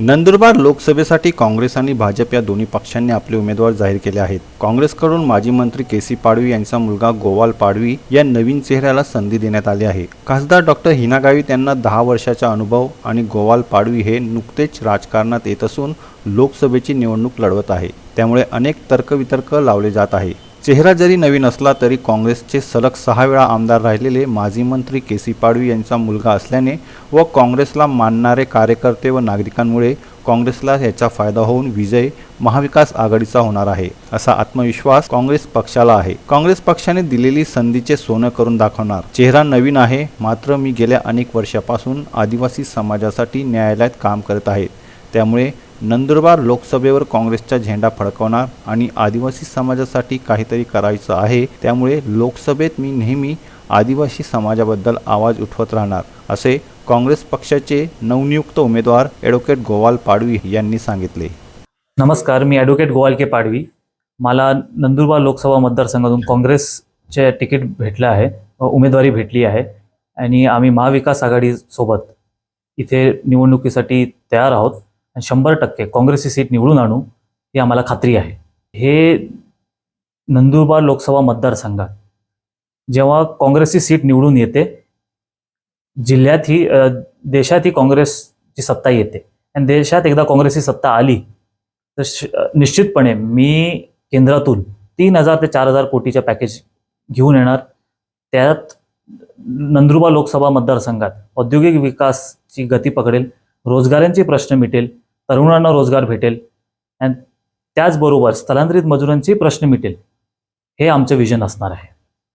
नंदुरबार लोकसभेसाठी काँग्रेस आणि भाजप या दोन्ही पक्षांनी आपले उमेदवार जाहीर केले आहेत. काँग्रेसकडून माजी मंत्री के सी पाडवी यांचा मुलगा गोवाल पाडवी या नवीन चेहऱ्याला संधी देण्यात आली आहे. खासदार डॉक्टर हिना गावित यांना दहा वर्षाचा अनुभव आणि गोवाल पाडवी हे नुकतेच राजकारणात येत असून लोकसभेची निवडणूक लढवत आहे. त्यामुळे अनेक तर्कवितर्क लावले जात आहे. चेहरा जरी नवीन असला तरी काँग्रेसचे सलग सहा वेळा आमदार राहिलेले माजी मंत्री के सी पाडवी यांचा मुलगा असल्याने व काँग्रेसला मानणारे कार्यकर्ते व नागरिकांमुळे काँग्रेसला याचा फायदा होऊन विजय महाविकास आघाडीचा होणार आहे असा आत्मविश्वास काँग्रेस पक्षाला आहे. काँग्रेस पक्षाने दिलेली संधीचे सोनं करून दाखवणार. चेहरा नवीन आहे मात्र मी गेल्या अनेक वर्षापासून आदिवासी समाजासाठी न्यायालयात काम करत आहे. त्यामुळे नंदुरबार लोकसभेवर काँग्रेसचा झेंडा फडकवणार आणि आदिवासी समाजासाठी काहीतरी करायचं आहे त्यामुळे लोकसभेत मी नेहमी आदिवासी समाजाबद्दल आवाज उठवत राहणार असे काँग्रेस पक्षाचे नवनियुक्त उमेदवार ॲडव्होकेट गोवाल पाडवी यांनी सांगितले. नमस्कार मी ॲडव्होकेट गोवाल के पाडवी. मला नंदुरबार लोकसभा मतदारसंघातून काँग्रेसचे तिकीट भेटलं आहे उमेदवारी भेटली आहे आणि आम्ही महाविकास आघाडीसोबत इथे निवडणुकीसाठी तयार आहोत. शंभर टक्के काँग्रेसची सीट निवडून आणू ही आम्हाला खात्री आहे. हे नंदुरबार लोकसभा मतदारसंघात जेव्हा काँग्रेसची सीट निवडून येते जिल्ह्यात ही देशात ही काँग्रेसची सत्ता येते. आणि देशात एकदा काँग्रेसची सत्ता आली तर श- निश्चितपणे मी केंद्रातून तीन हजार ते चार हजार कोटीच्या पॅकेज घेऊन येणार. त्यात नंदुरबार लोकसभा मतदारसंघात औद्योगिक विकासची गती पकडेल रोजगारांचे प्रश्न मिटेल तरुणांना रोजगार भेटेल. अँड त्याचबरोबर स्थलांतरित मजुरांचे प्रश्न मिटेल. हे आमचं विजन असणार आहे.